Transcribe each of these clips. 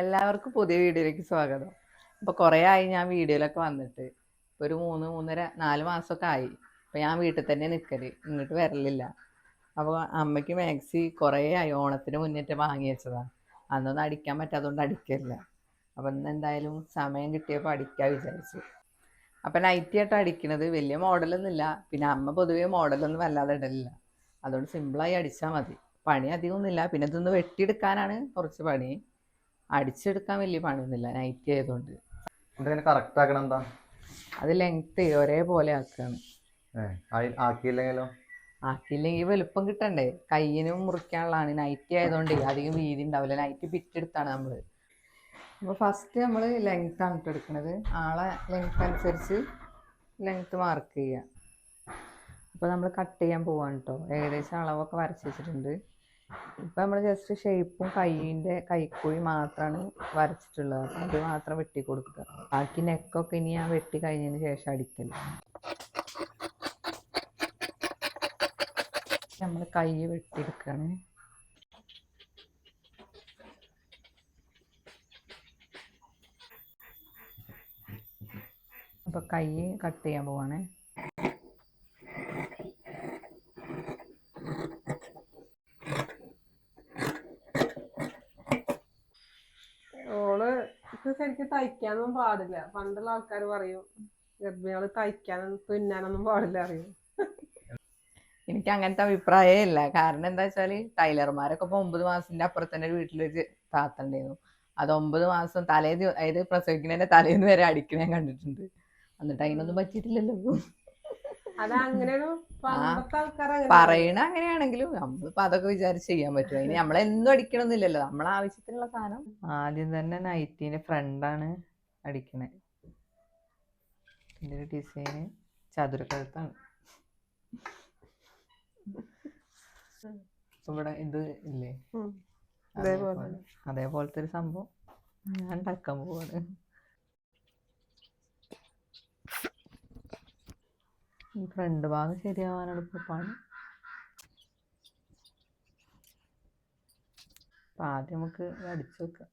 എല്ലാവർക്കും പുതിയ വീഡിയോയിലേക്ക് സ്വാഗതം. അപ്പോൾ കുറേ ആയി ഞാൻ വീഡിയോയിലൊക്കെ വന്നിട്ട്. ഒരു മൂന്ന് മൂന്നര നാല് മാസമൊക്കെ ആയി. അപ്പോൾ ഞാൻ വീട്ടിൽ തന്നെ നിൽക്കൽ ഇങ്ങോട്ട് വരലില്ല. അപ്പോൾ അമ്മയ്ക്ക് മാക്സി കുറേ ആയി. ഓണത്തിന് മുന്നിട്ട് വാങ്ങി വെച്ചതാണ് അന്നൊന്നും അടിക്കാൻ പറ്റാത്തതുകൊണ്ട് അടിക്കില്ല അപ്പോൾ ഇന്ന് എന്തായാലും സമയം കിട്ടിയപ്പോൾ അടിക്കാൻ വിചാരിച്ചു. അപ്പം നൈറ്റി ആയിട്ട് അടിക്കണത്. വലിയ മോഡലൊന്നുമില്ല പിന്നെ അമ്മ പൊതുവേ മോഡലൊന്നും വല്ലാതെ ഇടലില്ല. അതുകൊണ്ട് സിമ്പിളായി അടിച്ചാൽ മതി. പണി അധികമൊന്നുമില്ല. പിന്നെ ഇതൊന്ന് വെട്ടിയെടുക്കാനാണ് കുറച്ച് പണി. അടിച്ചെടുക്കാൻ വലിയ പണിയൊന്നുമില്ല. നൈറ്റി ആയതുകൊണ്ട്. കറക്റ്റ് ആക്കണം എന്താ അത് ലെങ്ത് ഒരേപോലെ ആക്കുകയാണ് ആക്കിയില്ലെങ്കിലോ? ആക്കിയില്ലെങ്കിൽ വലുപ്പം കിട്ടണ്ടേ? കയ്യിനും മുറിക്കാനുള്ളതാണ്. നൈറ്റി ആയതുകൊണ്ട് അധികം വീതി ഉണ്ടാവില്ല. നൈറ്റി പിറ്റെടുത്താണ് നമ്മൾ അപ്പോൾ ഫസ്റ്റ് നമ്മൾ ലെങ്ത് ആണ് എടുക്കുന്നത് ആളെ ലെങ്ത് അനുസരിച്ച് ലെങ്ത് മാർക്ക് ചെയ്യുക. അപ്പോൾ നമ്മൾ കട്ട് ചെയ്യാൻ പോവാണ് കേട്ടോ ഏകദേശം അളവൊക്കെ വരച്ച് വെച്ചിട്ടുണ്ട്. ഇപ്പം നമ്മൾ ജസ്റ്റ് ഷേപ്പും കൈയിന്റെ കൈക്കുഴി മാത്രമാണ് വരച്ചിട്ടുള്ളത്. അപ്പം അത് മാത്രം വെട്ടി കൊടുക്കുക ബാക്കി നെക്കൊക്കെ ഇനി ഞാൻ വെട്ടി കഴിഞ്ഞതിന് ശേഷം അടിക്കൽ. നമ്മൾ കൈ വെട്ടിയെടുക്കുകയാണ് അപ്പോൾ കൈ കട്ട് ചെയ്യാൻ പോവാണ് ഓൾ ഇപ്പൊ ശരിക്കും തയ്ക്കാനൊന്നും പാടില്ല. പണ്ടുള്ള ആൾക്കാർ പറയും ഗർഭിണികൾ തയ്ക്കാനൊന്നും തുന്നാനൊന്നും പാടില്ല അറിയും എനിക്ക് അങ്ങനത്തെ അഭിപ്രായമേ ഇല്ല. കാരണം എന്താ വെച്ചാൽ ടൈലർമാരൊക്കെ ഇപ്പോൾ ഒമ്പത് മാസത്തിന്റെ അപ്പുറത്തന്നെ ഒരു വീട്ടിലൊരു താത്ത ഉണ്ടായിരുന്നു. അത് ഒമ്പത് മാസം തലേ അതായത് പ്രസവിക്കുന്നതിന്റെ തലേന്ന് വരെ അടിക്കണേ കണ്ടിട്ടുണ്ട്. എന്നിട്ട് അതിനൊന്നും പറ്റിയിട്ടില്ലല്ലോ അത് അങ്ങനെയാണ് പണ്ടത്തെ ആൾക്കാർ അങ്ങനെ പറയണ അങ്ങനെയാണെങ്കിലും നമ്മളിപ്പോ അതൊക്കെ വിചാരിച്ച് ചെയ്യാൻ പറ്റും. അതിന് നമ്മളെന്നും അടിക്കണമെന്നില്ലല്ലോ നമ്മളെ ആവശ്യത്തിനുള്ള സാധനം. ആദ്യം തന്നെ നൈറ്റിന്റെ ഫ്രണ്ടാണ് അടിക്കണേ. ഇതിന്റെ ഡിസൈൻ ഡിസൈന് ചതുരക്കഴുത്താണ് ഇവിടെ ഇത് ഇല്ലേ? അതേപോലെ അതേപോലത്തെ ഒരു സംഭവം. ഞാൻ ഉണ്ടാക്കാൻ പോവാണ്. ഈ ഫ്രണ്ട് ഭാഗം ശരിയാവാനാണ് ഇപ്പൊ പണി. അപ്പൊ ആദ്യം നമുക്ക് അടിച്ചു വെക്കാം.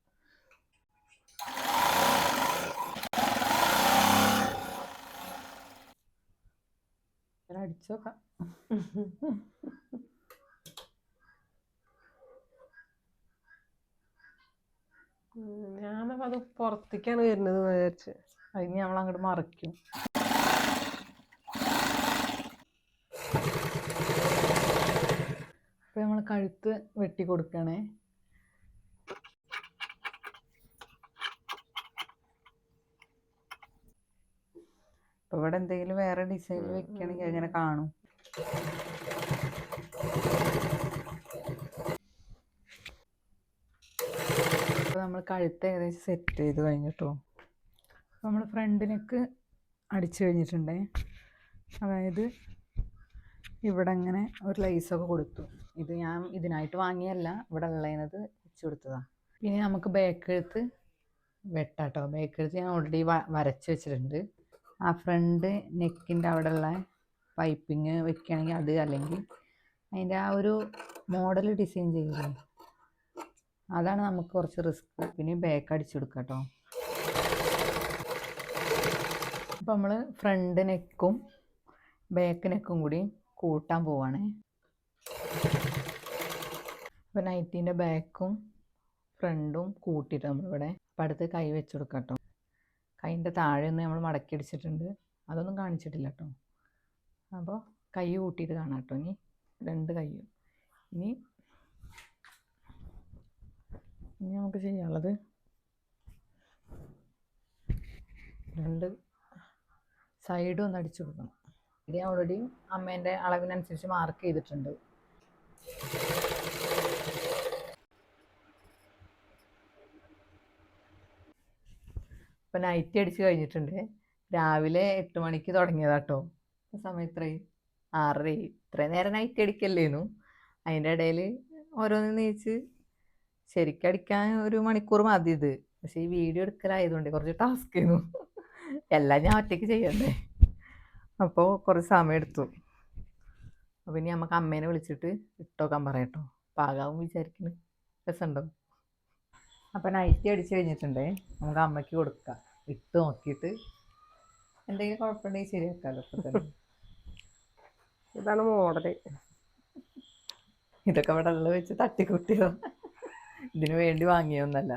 അടിച്ചു പുറത്തേക്കാണ് വരുന്നത് വിചാരിച്ച്. അതിന് നമ്മൾ അങ്ങോട്ട് മറിക്കും അപ്പൊ നമ്മൾ കഴുത്ത് വെട്ടി കൊടുക്കണേ. അപ്പൊ ഇവിടെ എന്തെങ്കിലും വേറെ ഡിസൈൻ വെക്കണമെങ്കിൽ അങ്ങനെ കാണും. അപ്പോൾ നമ്മൾ കഴുത്ത് ഏകദേശം സെറ്റ് ചെയ്ത് കഴിഞ്ഞിട്ടോ നമ്മൾ ഫ്രണ്ടിനൊക്കെ അടിച്ചു കഴിഞ്ഞിട്ടുണ്ടേ. അതായത് ഇവിടെ അങ്ങനെ ഒരു ലൈസൊക്കെ കൊടുത്തു. ഇത് ഞാൻ ഇതിനായിട്ട് വാങ്ങിയല്ല ഇവിടെ ഉള്ളതിനത് വെച്ച് കൊടുത്തതാണ് പിന്നെ നമുക്ക് ബേക്കെടുത്ത് വെട്ടാട്ടോ. ബേക്കെടുത്ത് ഞാൻ ഓൾറെഡി വരച്ച് വെച്ചിട്ടുണ്ട്. ആ ഫ്രണ്ട് നെക്കിന്റെ അവിടെയുള്ള പൈപ്പിങ് വെക്കുകയാണെങ്കിൽ അത് അല്ലെങ്കിൽ അതിന്റെ ആ ഒരു മോഡൽ ഡിസൈൻ ചെയ്യില്ലേ അതാണ് നമുക്ക് കുറച്ച് റിസ്ക് പിന്നെ ബാക്ക് അടിച്ചു കൊടുക്കാം കേട്ടോ അപ്പോൾ നമ്മൾ ഫ്രണ്ട് നെക്കും ബാക്ക് നെക്കും കൂടി കൂട്ടാൻ പോവാണ്. അപ്പോൾ നൈറ്റിന്റെ ബാക്കും ഫ്രണ്ടും കൂട്ടിയിട്ട് നമ്മളിവിടെ അപ്പം അടുത്ത് കൈ വെച്ച് കൊടുക്കാം കേട്ടോ കൈന്റെ താഴെ ഒന്ന് നമ്മൾ മടക്കി അടിച്ചിട്ടുണ്ട്. അതൊന്നും കാണിച്ചിട്ടില്ല കേട്ടോ അപ്പോൾ കൈ കൂട്ടിയിട്ട് കാണാം കേട്ടോ ഇനി. രണ്ട് കൈയും. ഇനി ഇനി നമുക്ക് ചെയ്യാനുള്ളത് രണ്ട് സൈഡും ഒന്ന് അടിച്ചു കൊടുക്കണം. ഇത് ഓൾറെഡി അമ്മേന്റെ അളവിനനുസരിച്ച് മാർക്ക് ചെയ്തിട്ടുണ്ട്. ഇപ്പം നൈറ്റ് അടിച്ച് കഴിഞ്ഞിട്ടുണ്ട്. രാവിലെ എട്ട് മണിക്ക് തുടങ്ങിയതാട്ടോ. സമയം ഇത്രയും. ആറര ഇത്രയും നേരം നൈറ്റ് അടിക്കല്ലേന്നു. അതിന്റെ ഇടയിൽ ഓരോന്ന് നീച്ച് ശരിക്കും അടിക്കാൻ ഒരു മണിക്കൂർ മതി ഇത്. പക്ഷേ ഈ വീഡിയോ എടുക്കലായതുകൊണ്ട് കുറച്ച് ടാസ്ക് ചെയ്യുന്നു എല്ലാം ഞാൻ ഒറ്റയ്ക്ക് ചെയ്യണ്ടേ? അപ്പോൾ കുറച്ച് സമയം എടുത്തു അപ്പോൾ ഇനി നമുക്ക് അമ്മേനെ വിളിച്ചിട്ട് ഇട്ടോക്കാൻ പറയട്ടോ. പാകാവും വിചാരിക്കുന്നു രസമുണ്ടോ അപ്പം നൈറ്റി അടിച്ച് കഴിഞ്ഞിട്ടുണ്ടേ. നമുക്ക് അമ്മയ്ക്ക് കൊടുക്കാം. ഇട്ട് നോക്കിയിട്ട് എന്തെങ്കിലും കുഴപ്പമുണ്ടെങ്കിൽ ശരിയാക്കാമല്ലോ ഇപ്പം തന്നെ. ഇതാണ് മോഡൽ. ഇതൊക്കെ ഇവിടെ ഉള്ള വെച്ച് തട്ടിക്കുട്ടിയോ ഇതിനു വേണ്ടി വാങ്ങിയൊന്നല്ല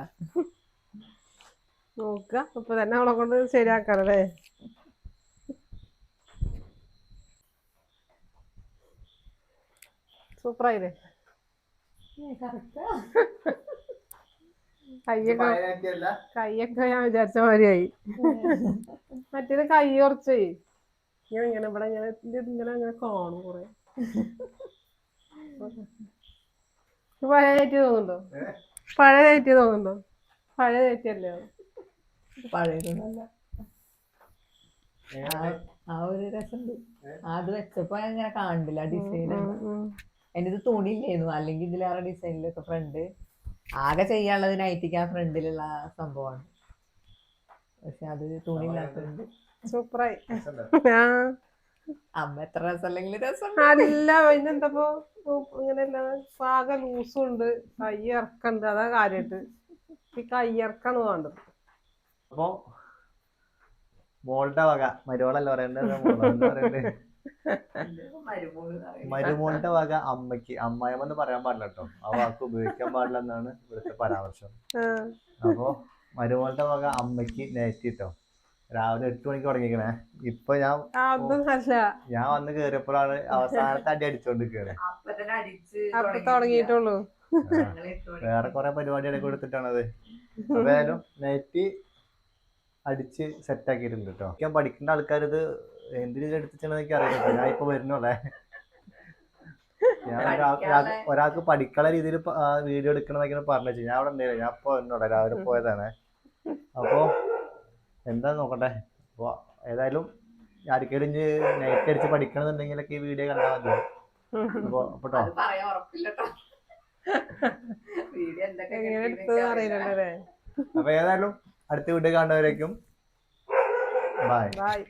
നോക്കുക ഇപ്പൊ തന്നെ അവളെ കൊണ്ട് ശരിയാക്കാറല്ലേ സൂപ്പറായില്ലേ? കയ്യൊക്കെ കയ്യൊക്കെ ഞാൻ വിചാരിച്ച മാതിരിയായി. മറ്റേത് കൈ കുറച്ചേ ഞാൻ ഇങ്ങനെ ഇവിടെ ഇങ്ങനെ ഇങ്ങനെ അങ്ങനെ കാണും കുറെ. പഴയ നൈറ്റി തോന്നുന്നുണ്ടോ? പഴയ നൈറ്റി തോന്നുന്നുണ്ടോ? പഴയ അത്? പഴയതൊന്നല്ല ആ- ഒരു രസമുണ്ട്. അത് വെച്ചപ്പോ ഞാൻ ഇങ്ങനെ കാണില്ല ഡിസൈൻ. എന്റെ ഇത് തുണിയില്ലായിരുന്നു. അല്ലെങ്കിൽ ഇതിലേറെ ഡിസൈനിലൊക്കെ ഫ്രണ്ട് ആകെ ചെയ്യാനുള്ളത് നൈറ്റിക്ക് ആ ഫ്രണ്ടിലുള്ള സംഭവമാണ്. പക്ഷെ അത് തുണിയില്ലാത്തതുണ്ട് സൂപ്പറായി. ആ. അമ്മ എത്ര രസമല്ലെങ്കിൽ രസം അല്ല അതിനെന്തപ്പോ ഇങ്ങനെയല്ല. ആകെ ലൂസും ഉണ്ട് കൈ ഇറക്കണ്ട്. അതാ കാര്യമായിട്ട് ഈ കൈ ഇറക്കാണ് വേണ്ടത്. അപ്പൊ മോളുടെ വക. മോൾ പറയണ്ടേ? മരുമോളുടെ വക അമ്മയ്ക്ക് അമ്മായിമെന്ന് പറയാൻ പാടില്ല കേട്ടോ. ആ വാക്ക് ഉപയോഗിക്കാൻ പാടില്ല എന്നാണ് ഇവിടുത്തെ പരാമർശം. അപ്പോ മരുമോളുടെ വക അമ്മയ്ക്ക് നേറ്റി കേട്ടോ രാവിലെ എട്ട് മണിക്ക് തുടങ്ങിക്കണേ ഇപ്പൊ ഞാൻ ഞാൻ വന്ന് കേറിയപ്പോഴാണ് അവസാനത്തെ അടി അടിച്ചോണ്ട് അപ്പൊ തുടങ്ങിയിട്ടുള്ളൂ. വേറെ കുറെ പരിപാടി ഇടയ്ക്ക് കൊടുത്തിട്ടാണത്. അപ്പൊ ഏതായാലും നൈറ്റ് അടിച്ച് സെറ്റ് ആക്കിയിട്ടുണ്ട് കേട്ടോ ഞാൻ പഠിക്കേണ്ട ആൾക്കാർ ഇത് എന്തിനു എടുത്തിച്ചാണെന്ന് എനിക്ക് അറിയില്ല. ഞാൻ ഇപ്പൊ വരുന്നുള്ളേ. ഞാൻ ഒരാ- ഒരാൾക്ക് പഠിക്കള പഠിക്കാനുള്ള രീതിയിൽ വീഡിയോ എടുക്കണമെന്നൊക്കെ പറഞ്ഞു ഞാൻ അവിടെ ഉണ്ടായില്ല ഞാൻ ഇപ്പൊ വരുന്നുള്ളേ. രാവിലെ പോയതാണ്. അപ്പോ എന്താ നോക്കട്ടെ. അപ്പൊ ഏതായാലും ആർക്കെങ്കിലും ഇനി നൈറ്റ് അടിച്ച് പഠിക്കണമെന്നുണ്ടെങ്കിലൊക്കെ ഈ വീഡിയോ കണ്ടാൽ മതി. അപ്പൊ അപ്പൊ അപ്പൊ ഏതായാലും അടുത്ത വീഡിയോ കാണുന്നവരേക്കും. Bye bye